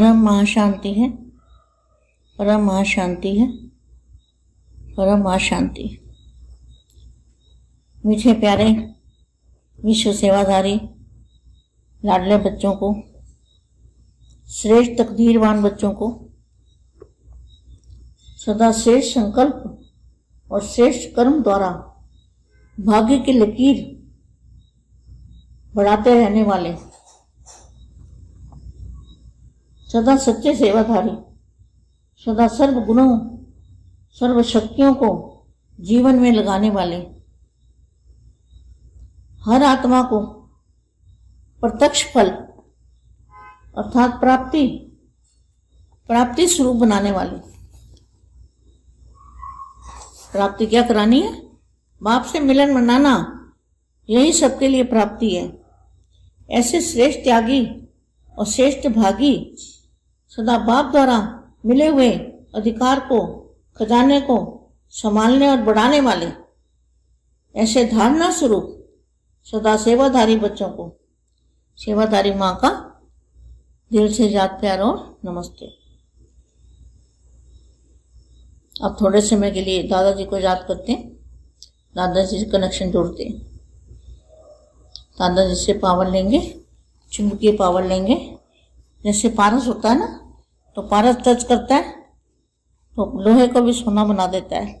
महाशांति है। परम महाशांति है। परम महाशांति मीठे प्यारे विश्व सेवाधारी, लाडले बच्चों को, श्रेष्ठ तकदीरवान बच्चों को, सदा श्रेष्ठ संकल्प और श्रेष्ठ कर्म द्वारा भाग्य की लकीर बढ़ाते रहने वाले सदा सच्चे सेवाधारी, सदा सर्व गुणों, सर्व शक्तियों को जीवन में लगाने वाले। हर आत्मा को प्रत्यक्ष फल अर्थात प्राप्ति प्राप्ति स्वरूप बनाने वाले। प्राप्ति क्या करानी है? बाप से मिलन मनाना, यही सबके लिए प्राप्ति है। ऐसे श्रेष्ठ त्यागी और श्रेष्ठ भागी सदा बाप द्वारा मिले हुए अधिकार को, खजाने को संभालने और बढ़ाने वाले ऐसे धारणा स्वरूप सदा सेवाधारी बच्चों को, सेवाधारी माँ का दिल से याद प्यार और नमस्ते। अब थोड़े समय के लिए दादाजी को याद करते हैं। दादाजी से कनेक्शन जोड़ते हैं। दादाजी से पावर लेंगे, चुंबकीय पावर लेंगे। जैसे पारस होता है ना तो पारस टच करता है तो लोहे को भी सोना बना देता है,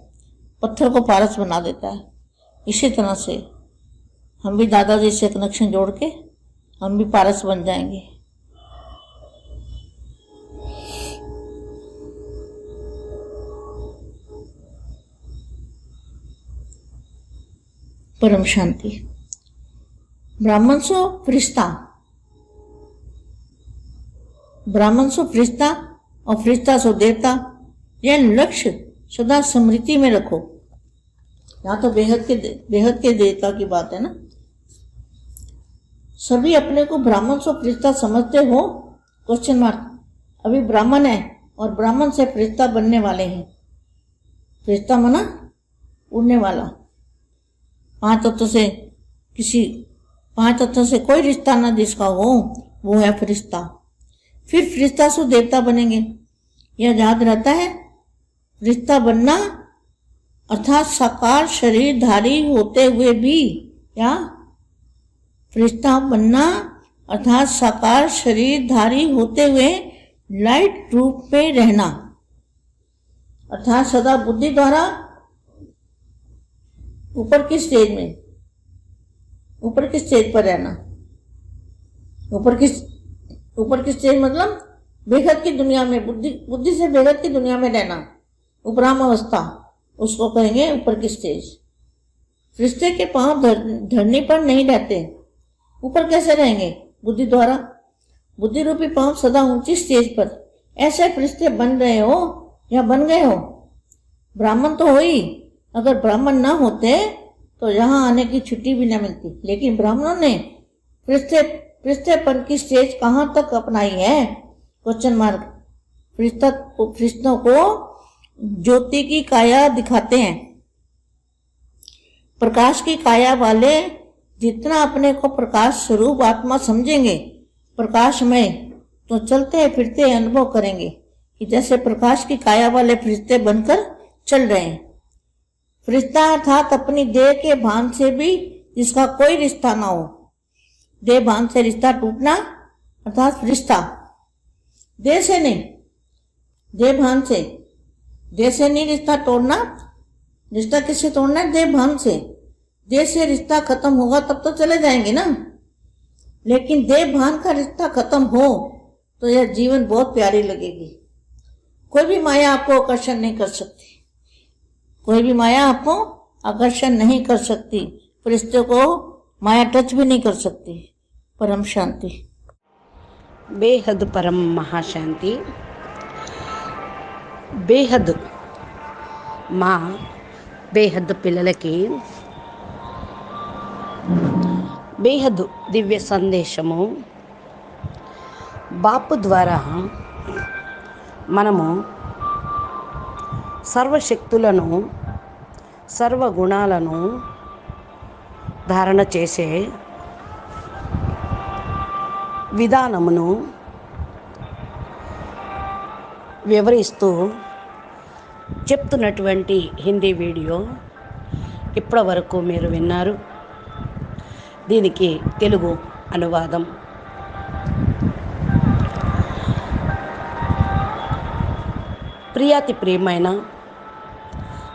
पत्थर को पारस बना देता है। इसी तरह से हम भी दादाजी से कनेक्शन जोड़ के हम भी पारस बन जाएँगे। परम शांति। ब्राह्मण सो फरिश्ता। ब्राह्मण सो फरिश्ता और फरिश्ता सो देवता, यह लक्ष्य सदा स्मृति में रखो। यहाँ तो बेहद के बेहद के देवता की बात है ना? सभी अपने को ब्राह्मण सो फरिश्ता समझते हो? क्वेश्चन मार्क अभी ब्राह्मण है और ब्राह्मण से फरिश्ता बनने वाले हैं। फरिश्ता मना? उड़ने वाला। पाँच तत्व से किसी, पाँच तत्व से कोई रिश्ता ना जिसका हो, वो है फरिश्ता। फिर फरिश्ता से देवता बनेंगे। यह याद रहता है, रिश्ता बनना अर्थात साकार शरीरधारी होते हुए भी क्या फरिश्ता बनना अर्थात साकार शरीरधारी होते हुए लाइट रूप में रहना, अर्थात सदा बुद्धि द्वारा ऊपर की स्टेज में? ऊपर की स्टेज पर रहना? ऊपर की ऊपर की स्टेज मतलब बेहद की दुनिया में, बुद्धि बुद्धि से बेहद की दुनिया में रहना उपराम अवस्था उसको कहेंगे ऊपर की स्टेज रिश्ते के पाँव धरने पर नहीं रहते। ऊपर कैसे रहेंगे? बुद्धि द्वारा। बुद्धि रूपी पाँव सदा ऊँची स्टेज पर। ऐसे फरिश्ते बन रहे हो या बन गए हो? ब्राह्मण तो हो ही। अगर ब्राह्मण ना होते तो यहाँ आने की छुट्टी भी ना मिलती। लेकिन ब्राह्मणों ने फरिश्ते फरिश्तेपन की स्टेज कहाँ तक अपनाई है? क्वेश्चन मार्क फरिश्ता को ज्योति की काया दिखाते हैं। प्रकाश की काया वाले जितना अपने को प्रकाश स्वरूप आत्मा समझेंगे, प्रकाश में तो चलते फिरते अनुभव करेंगे कि जैसे प्रकाश की काया वाले फरिश्ते बनकर चल रहे हैं। फरिश्ता अर्थात अपनी देह के भान से भी जिसका कोई रिश्ता ना हो। देह भान से रिश्ता टूटना अर्थात रिश्ता। देह से नहीं भान से। देह से नहीं रिश्ता तोड़ना, रिश्ता किससे तोड़ना है? देह भान से। देह से रिश्ता खत्म होगा तब तो चले जाएँगे ना। लेकिन देह भान का रिश्ता खत्म हो तो यह जीवन बहुत प्यारी लगेगी। कोई भी माया आपको आकर्षण नहीं कर सकती। कोई भी माया आपको आकर्षण नहीं कर सकती। फरिश्ते को माया टच भी नहीं कर सकती। పరం శాంతి. బేహద్ పరం మహాశాంతి. బేహద్ మా బేహద్ పిల్లలకి బేహద్ దివ్య సందేశము బాపు ద్వారా మనము సర్వశక్తులను సర్వగుణాలను ధారణ చేసే విధానమును వివరిస్తూ చెప్తున్నటువంటి హిందీ వీడియో ఇప్పటి వరకు మీరు విన్నారు. దీనికి తెలుగు అనువాదం. ప్రియాతి ప్రియమైన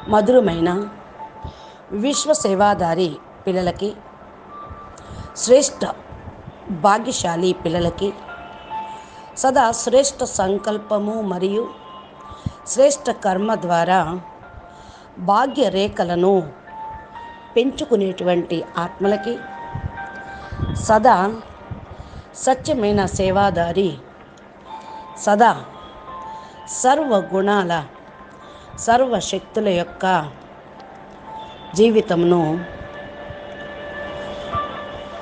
మధురమైన విశ్వ సేవాదారి పిల్లలకి శ్రేష్ఠ భాగ్యశాలి పిల్లలకి. సదా శ్రేష్ఠ సంకల్పము మరియు శ్రేష్ఠ కర్మ ద్వారా భాగ్య రేఖలను పెంచుకునేటువంటి ఆత్మలకి. సదా సత్యమైన సేవాదారి సదా సర్వ గుణాల సర్వశక్తుల యొక్క జీవితమును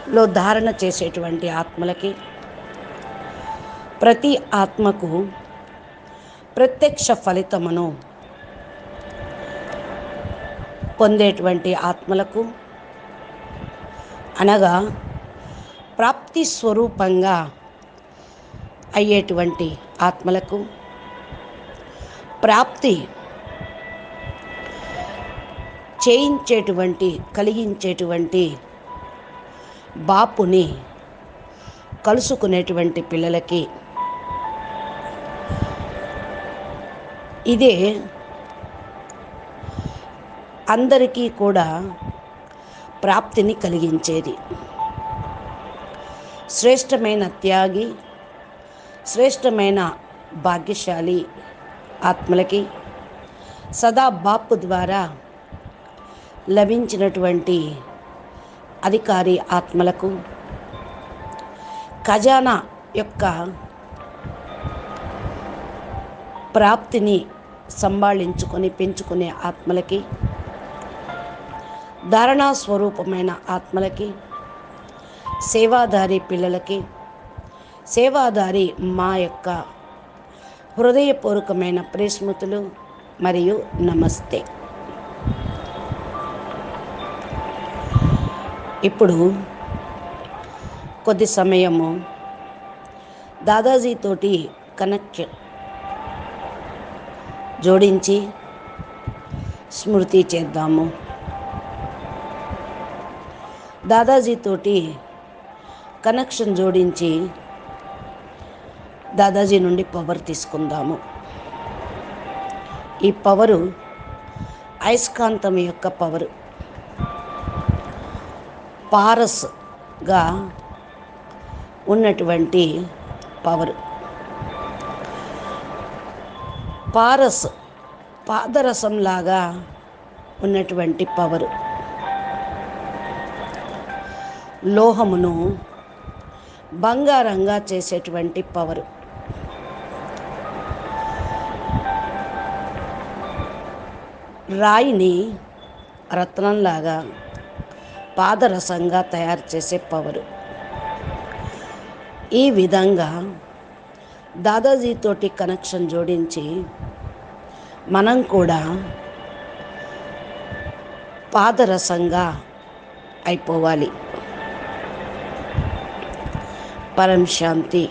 లో ధారణ చేసేటువంటి ఆత్మలకి ప్రతి ఆత్మకు ప్రత్యక్ష ఫలితమును పొందేటువంటి ఆత్మలకు అనగా ప్రాప్తి స్వరూపంగా అయ్యేటువంటి ఆత్మలకు ప్రాప్తి చేయించేటువంటి కలిగించేటువంటి బాపుని కలుసుకునేటువంటి పిల్లలకి. ఇదే అందరికీ కూడా ప్రాప్తిని కలిగించేది. శ్రేష్టమైన త్యాగి శ్రేష్టమైన భాగ్యశాలి ఆత్మలకి సదా బాపు ద్వారా లభించినటువంటి అధికారి ఆత్మలకు ఖజానా యొక్క ప్రాప్తిని సంభాళించుకొని పెంచుకునే ఆత్మలకి ధారణా స్వరూపమైన ఆత్మలకి సేవాదారి పిల్లలకి సేవాదారి మా యొక్క హృదయపూర్వకమైన ప్రేస్మృతులు మరియు నమస్తే. ఇప్పుడు కొద్ది సమయము దాదాజీతోటి కనెక్ట్ జోడించి స్మృతి చేద్దాము. దాదాజీతోటి కనెక్షన్ జోడించి దాదాజీ నుండి పవర్ తీసుకుందాము. ఈ పవరు అయస్కాంతం యొక్క పవరు. పారస్గా ఉన్నటువంటి పవర్. పారస్ పాదరసంలాగా ఉన్నటువంటి పవర్. లోహమును బంగారంగా చేసేటువంటి పవర్. రాయిని రత్నంలాగా పాదరసంగా తయారు చేసే పవరు. ఈ విధంగా దాదాజీతోటి కనెక్షన్ జోడించి మనం కూడా పాదరసంగా అయిపోవాలి. పరం శాంతి.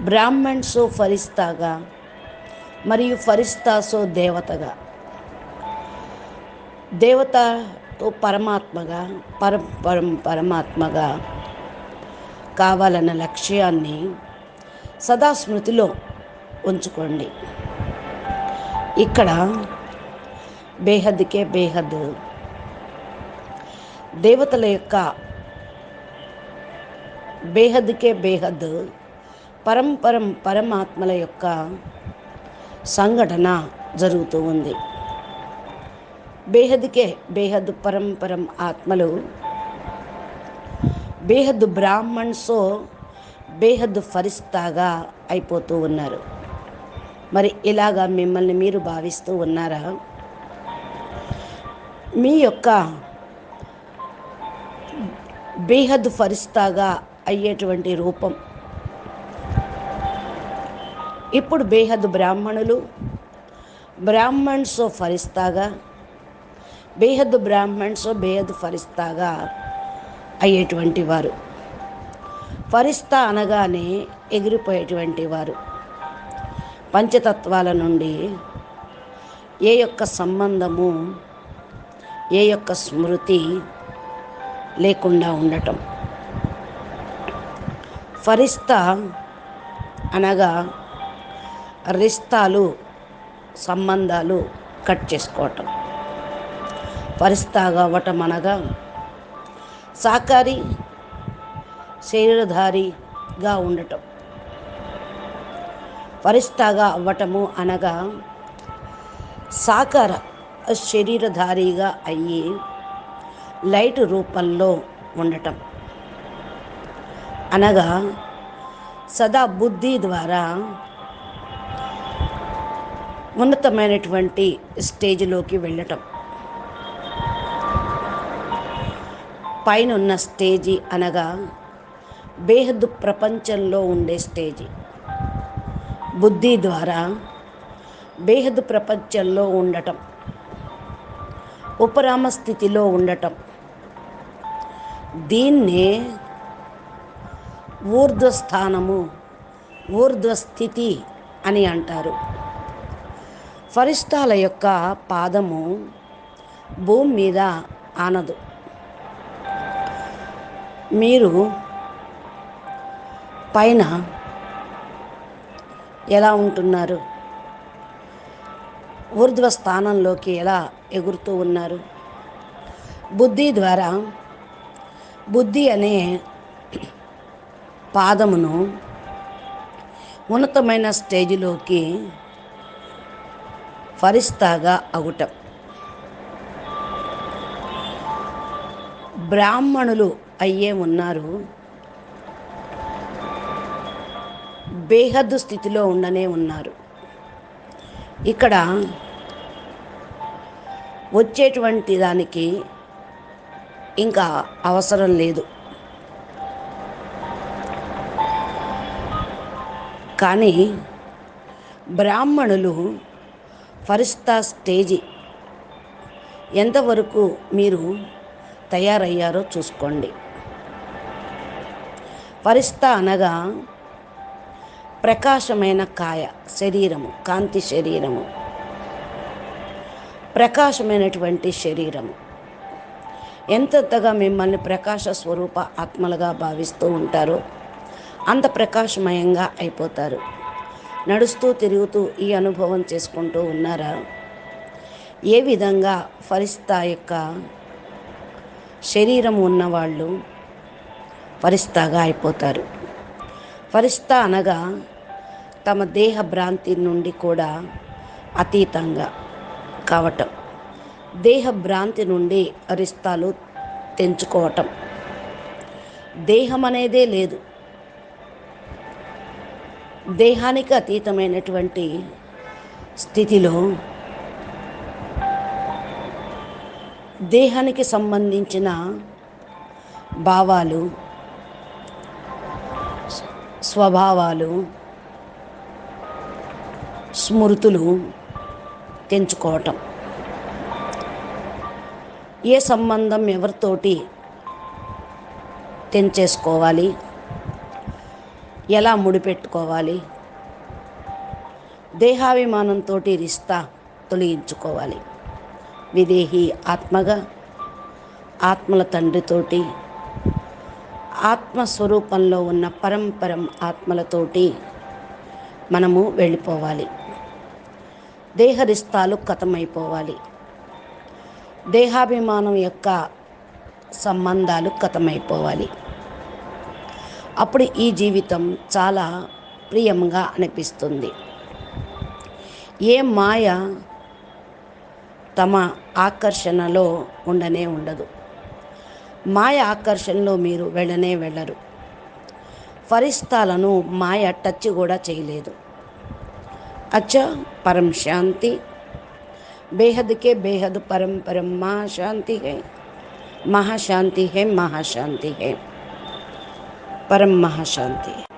బ్రాహ్మణ్సో ఫరిస్తాగా మరియు ఫరిస్తాసో దేవతగా. దేవతతో పరమాత్మగా పర పరం పరమాత్మగా కావాలన్న లక్ష్యాన్ని సదా స్మృతిలో ఉంచుకోండి. ఇక్కడ బేహద్కే బేహద్. దేవతల యొక్క బేహద్కే బేహద్ పరంపరం పరమాత్మల యొక్క సంఘటన జరుగుతూ ఉంది. బేహద్కే బేహద్ పరంపరం ఆత్మలు. బేహద్ బ్రాహ్మణ్సో బేహద్ ఫరిస్తాగా అయిపోతూ ఉన్నారు. మరి ఇలాగా మిమ్మల్ని మీరు భావిస్తూ ఉన్నారా? మీ యొక్క బేహద్ ఫరిస్తాగా అయ్యేటువంటి రూపం. ఇప్పుడు బేహద్ బ్రాహ్మణులు బ్రాహ్మణ్స్ ఫరిస్తాగా బేహద్ బ్రాహ్మణ్స్ బేహద్ ఫరిస్తాగా అయ్యేటువంటి వారు. ఫరిస్తా అనగానే ఎగిరిపోయేటువంటి వారు. పంచతత్వాల నుండి ఏ యొక్క సంబంధము ఏ యొక్క స్మృతి లేకుండా ఉండటం. ఫరిస్తా అనగా రిస్తాలు సంబంధాలు కట్ చేసుకోవటం. ఫరిస్తాగా అవ్వటం అనగా సాకారి శరీరధారిగా ఉండటం. పరిస్థాగా అవ్వటము అనగా సాకార శరీరధారిగా అయ్యి లైట్ రూపంలో ఉండటం. అనగా సదా బుద్ధి ద్వారా ఉన్నతమైనటువంటి స్టేజ్లోకి వెళ్ళటం. పైన ఉన్న స్టేజీ అనగా బేహద్దు ప్రపంచంలో ఉండే స్టేజీ. బుద్ధి ద్వారా బేహద్దు ప్రపంచంలో ఉండటం ఉపరామ స్థితిలో ఉండటం. దీన్నే ఊర్ధ్వస్థానము ఊర్ధ్వస్థితి అని అంటారు. ఫరిష్టాల యొక్క పాదము భూమి మీద ఆనదు. మీరు పైన ఎలా ఉంటున్నారు? ఊర్ధ్వ స్థానంలోకి ఎలా ఎగురుతూ ఉన్నారు? బుద్ధి ద్వారా బుద్ధి అనే పాదమును ఉన్నతమైన స్టేజిలోకి ఫరిస్తాగా అగుటం. బ్రాహ్మణులు అయ్యే ఉన్నారు. బేహద్దు స్థితిలో ఉండనే ఉన్నారు. ఇక్కడ వచ్చేటువంటి దానికి ఇంకా అవసరం లేదు. కానీ బ్రాహ్మణులు ఫరిస్తా స్టేజి ఎంతవరకు మీరు తయారయ్యారో చూసుకోండి. పరిస్థ అనగా ప్రకాశమైన కాయ శరీరము కాంతి శరీరము. ప్రకాశమైనటువంటి శరీరము. ఎంతగా మిమ్మల్ని ప్రకాశ స్వరూప ఆత్మలుగా భావిస్తూ ఉంటారో అంత ప్రకాశమయంగా అయిపోతారు. నడుస్తూ తిరుగుతూ ఈ అనుభవం చేసుకుంటూ ఉన్నారా? ఏ విధంగా ఫరిస్తా యొక్క శరీరం ఉన్నవాళ్ళు ఫరిస్తాగా అయిపోతారు. ఫరిస్తా అనగా తమ దేహ భ్రాంతి నుండి కూడా అతీతంగా కావటం. దేహ భ్రాంతి నుండి అరిస్తాలు తెంచుకోవటం. దేహం అనేదే లేదు. దేహానికి అతీతమైనటువంటి స్థితిలో దేహానికి సంబంధించిన భావాలు స్వభావాలు స్మృతులు తెంచుకోవటం. ఏ సంబంధం ఎవరితోటి తెంచేసుకోవాలి? ఎలా ముడిపెట్టుకోవాలి? దేహాభిమానంతో రిస్తా తొలగించుకోవాలి. విదేహి ఆత్మగా ఆత్మల తండ్రితోటి ఆత్మస్వరూపంలో ఉన్న పరంపరం ఆత్మలతోటి మనము వెళ్ళిపోవాలి. దేహరిస్తాలు కథమైపోవాలి. దేహాభిమానం యొక్క సంబంధాలు కథమైపోవాలి. అప్పుడు ఈ జీవితం చాలా ప్రియంగా అనిపిస్తుంది. ఏ మాయ తమ ఆకర్షణలో ఉండనే ఉండదు. మాయ ఆకర్షణలో మీరు వెళ్ళనే వెళ్ళరు. ఫరిస్తాలను మాయ టచ్ కూడా చేయలేదు. అచ్చ పరం శాంతి. బేహద్కే బేహద్ పరం పరం మహాశాంతి హే. మహాశాంతి హే మహాశాంతి హే. పరం మహాశాంతి